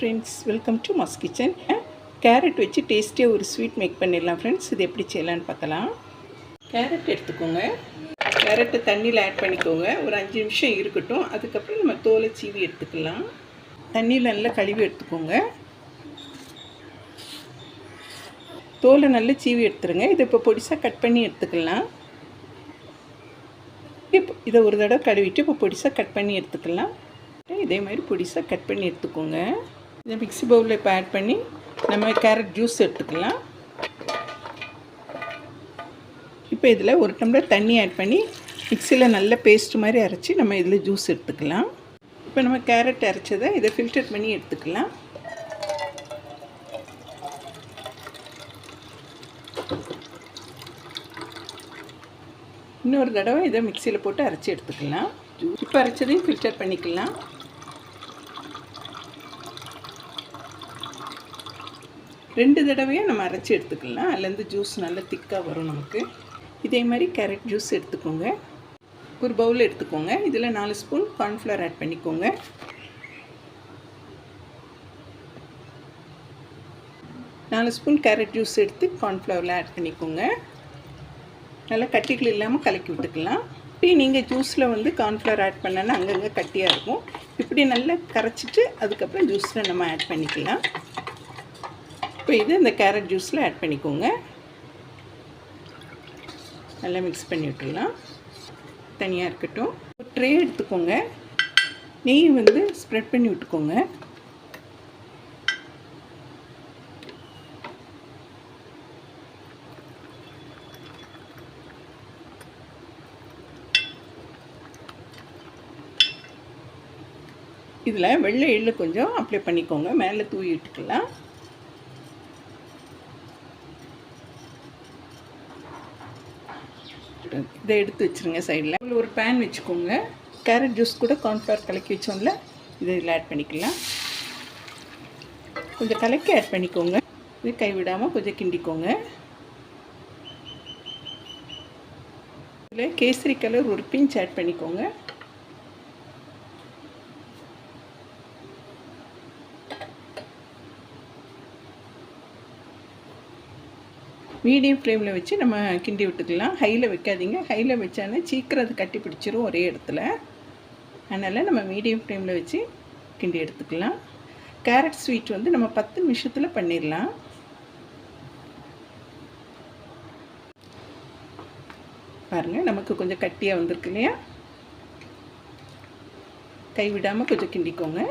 Friends welcome to Mus kitchen carrot வச்சு டேஸ்டியாக ஒரு ஸ்வீட் மேக் பண்ணிடலாம் ஃப்ரெண்ட்ஸ் இது எப்படி செய்யலான்னு பார்க்கலாம். கேரட் எடுத்துக்கோங்க. கேரட்டை தண்ணியில் ஆட் பண்ணிக்கோங்க. ஒரு அஞ்சு நிமிஷம் இருக்கட்டும். அதுக்கப்புறம் நம்ம தோலை சீவி எடுத்துக்கலாம். தண்ணியில் நல்லா கழுவி எடுத்துக்கோங்க. தோலை நல்லா சீவி எடுத்துருங்க. இதை இப்போ பொடிசாக கட் பண்ணி எடுத்துக்கலாம். இப்போ இதை ஒரு தடவை கழுவிட்டு இப்போ பொடிசாக கட் பண்ணி எடுத்துக்கலாம். இதே மாதிரி பொடிசாக கட் பண்ணி எடுத்துக்கோங்க. இதை மிக்ஸி பவுலில் இப்போ ஆட் பண்ணி நம்ம கேரட் ஜூஸ் எடுத்துக்கலாம். இப்போ இதில் ஒரு டம்ளர் தண்ணி ஆட் பண்ணி மிக்சியில் நல்ல பேஸ்ட் மாதிரி அரைச்சி நம்ம இதில் ஜூஸ் எடுத்துக்கலாம். இப்போ நம்ம கேரட் அரைச்சதை இதை ஃபில்டர் பண்ணி எடுத்துக்கலாம். இன்னொரு தடவை இதை மிக்சியில் போட்டு அரைச்சி எடுத்துக்கலாம். இப்போ அரைச்சதையும் ஃபில்டர் பண்ணிக்கலாம். ரெண்டு தடவையாக நம்ம அரைச்சி எடுத்துக்கலாம். அதுலேருந்து ஜூஸ் நல்லா திக்காக வரும் நமக்கு. இதே மாதிரி கேரட் ஜூஸ் எடுத்துக்கோங்க. ஒரு பவுல் எடுத்துக்கோங்க. இதில் நாலு ஸ்பூன் கார்ன்ஃப்ளவர் ஆட் பண்ணிக்கோங்க. நாலு ஸ்பூன் கேரட் ஜூஸ் எடுத்து கார்ன்ஃப்ளவரில் ஆட் பண்ணிக்கோங்க. நல்லா கட்டிகள் இல்லாமல் கலக்கி விட்டுக்கலாம். இப்படி நீங்கள் ஜூஸில் வந்து கார்ன்ஃப்ளவர் ஆட் பண்ணனா அங்கங்கே கட்டியாக இருக்கும். இப்படி நல்லா கரைச்சிட்டு அதுக்கப்புறம் ஜூஸில் நம்ம ஆட் பண்ணிக்கலாம். இப்போ இது இந்த கேரட் ஜூஸில் ஆட் பண்ணிக்கோங்க. நல்லா மிக்ஸ் பண்ணி விட்டுடலாம். தனியாக இருக்கட்டும். ட்ரே எடுத்துக்கோங்க. நெய் வந்து ஸ்ப்ரெட் பண்ணி விட்டுக்கோங்க. இதில் வெள்ளை எள்ளு கொஞ்சம் அப்ளை பண்ணிக்கோங்க. மேலே தூவி விட்டுக்கலாம். இதை எடுத்து வச்சுருங்க சைடில் ஒரு பேன் வச்சுக்கோங்க. கேரட் ஜூஸ் கூட கார்ன்ஃப்ளவர் கலக்கி வச்சோம்ல இதை இதில் ஆட் பண்ணிக்கலாம். கொஞ்சம் கலக்கி ஆட் பண்ணிக்கோங்க. இது கைவிடாமல் கொஞ்சம் கிண்டிக்கோங்க. இதில் கேசரி கலர் ஒரு பிஞ்ச் ஆட் பண்ணிக்கோங்க. மீடியம் ஃப்ளேமில் வச்சு நம்ம கிண்டி விட்டுக்கலாம். ஹையில் வைக்காதீங்க. ஹையில் வச்சானே சீக்கிரம் அது கட்டி பிடிச்சிரும் ஒரே இடத்துல. அதனால் நம்ம மீடியம் ஃப்ளேமில் வச்சு கிண்டி எடுத்துக்கலாம். கேரட் ஸ்வீட் வந்து நம்ம பத்து நிமிஷத்தில் பண்ணிடலாம். பாருங்கள் நமக்கு கொஞ்சம் கட்டியாக வந்திருக்கு இல்லையா? கைவிடாமல் கொஞ்சம் கிண்டிக்கோங்க.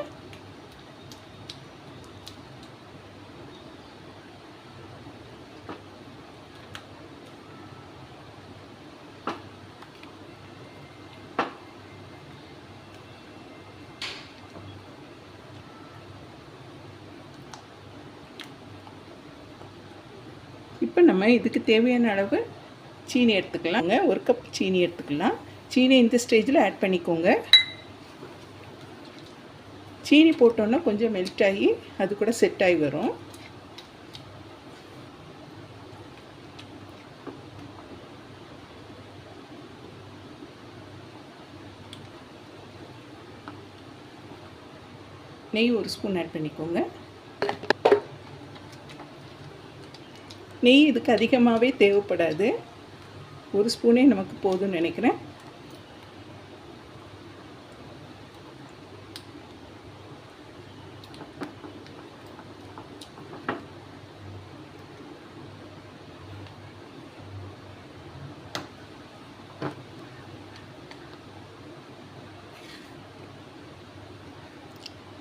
இப்போ நம்ம இதுக்கு தேவையான அளவு சீனி எடுத்துக்கலாங்க ஒரு கப் சீனி எடுத்துக்கலாம். சீனி இந்த ஸ்டேஜில் ஆட் பண்ணிக்கோங்க. சீனி போட்டோன்னா கொஞ்சம் மெல்ட் ஆகி அது கூட செட் ஆகி வரும். நெய் ஒரு ஸ்பூன் ஆட் பண்ணிக்கோங்க. நெய் இதுக்கு அதிகமாகவே தேவைப்படாது. ஒரு ஸ்பூனே நமக்கு போதும்னு நினைக்கிறேன்.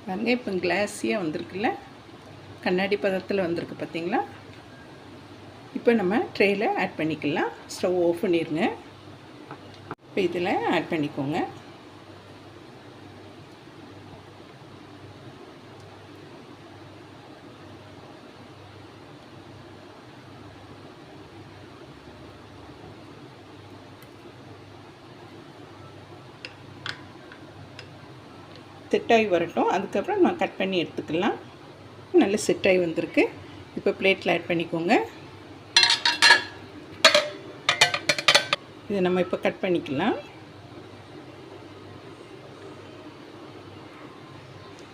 பாருங்க இப்போ கிளாஸியாக வந்திருக்குல்ல? கண்ணாடி பதத்தில் வந்திருக்கு பார்த்தீங்களா? இப்போ நம்ம ட்ரேயில் ஆட் பண்ணிக்கலாம். ஸ்டவ் ஆஃப் பண்ணிடுங்க இப்போ இதில் ஆட் பண்ணிக்கோங்க. செட்டாகி வரட்டும். அதுக்கப்புறம் நான் கட் பண்ணி எடுத்துக்கலாம். நல்ல செட்டாகி வந்திருக்கு. இப்போ பிளேட்டில் ஆட் பண்ணிக்கோங்க. இதை நம்ம இப்போ கட் பண்ணிக்கலாம்.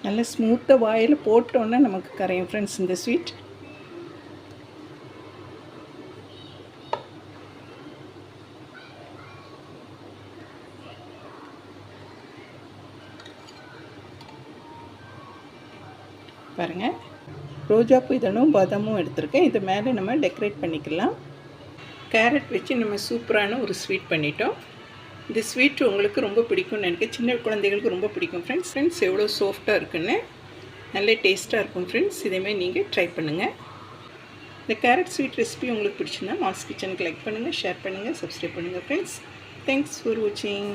நல்ல ஸ்மூத்தாக வாயில் போட்டோன்னே நமக்கு கரையும் ஃப்ரெண்ட்ஸ் இந்த ஸ்வீட் பாருங்கள் ரோஜாப்பூ இதழும் பாதாமும் எடுத்திருக்கேன். இது மேலே நம்ம டெக்கரேட் பண்ணிக்கலாம். கேரட் வச்சு நம்ம சூப்பரான ஒரு ஸ்வீட் பண்ணிட்டோம். இந்த ஸ்வீட் உங்களுக்கு ரொம்ப பிடிக்கும்னு நினைக்கிறேன். சின்ன குழந்தைகளுக்கு ரொம்ப பிடிக்கும் ஃப்ரெண்ட்ஸ் ஃப்ரெண்ட்ஸ் எவ்வளோ சாஃப்டாக இருக்குன்னு நல்ல டேஸ்ட்டாக இருக்கும் ஃப்ரெண்ட்ஸ் இதேமாதிரி நீங்கள் ட்ரை பண்ணுங்கள் இந்த கேரட் ஸ்வீட் ரெசிபி உங்களுக்கு பிடிச்சிருந்தா மாஸ் கிச்சனுக்கு லைக் பண்ணுங்கள் ஷேர் பண்ணுங்கள் சப்ஸ்கிரைப் பண்ணுங்கள் ஃப்ரெண்ட்ஸ் தேங்க்ஸ் ஃபார் வாட்சிங்